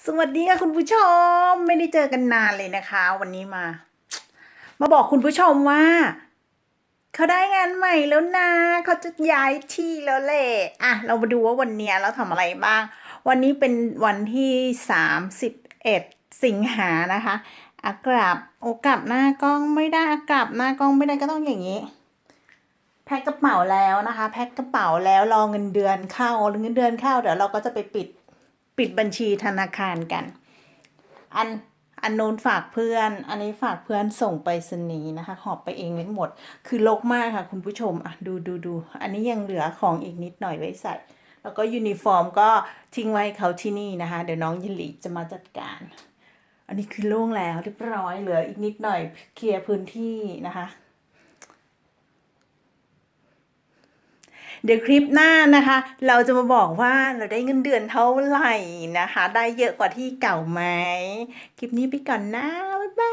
สวัสดีค่ะคุณผู้ชมไม่ได้เจอกันนานเลยนะคะ วันนี้มา มาบอกคุณผู้ชมว่า เขาได้งานใหม่แล้วนะเขาจะย้ายที่แล้วแหละอะเรามาดูว่าวันนี้เราทำอะไรบ้าง วันนี้เป็นวันที่สามสิบเอ็ดสิงหานะคะอากลับโอกลับหน้ากล้องไม่ได้อากลับหน้ากล้องไม่ได้ก็ต้องอย่างนี้แพ็คกระเป๋าแล้วนะคะ แพ็คกระเป๋าแล้วรอเงินเดือนเข้าเงินเดือนเข้าเดี๋ยวเราก็จะไปปิด ปิดบัญชีธนาคารกัน อันอันโน้นฝากเพื่อน อันนี้ฝากเพื่อนส่งไปสนีนะคะ หอบไปเองไม่หมด คือลกมากค่ะคุณผู้ชมอะดูดูดู อันนี้ยังเหลือของอีกนิดหน่อยไว้ใส่ แล้วก็ยูนิฟอร์มก็ทิ้งไว้เขาที่นี่นะคะ เดี๋ยวน้องยินหลีจะมาจัดการ อันนี้คือโล่งแล้วเรียบร้อย เหลืออีกนิดหน่อยเคลียร์พื้นที่นะคะ เดี๋ยวคลิปหน้านะคะ เราจะมาบอกว่าเราได้เงินเดือนเท่าไหร่นะคะ ได้เยอะกว่าที่เก่าไหม คลิปนี้ไปก่อนนะ บ๊ายบาย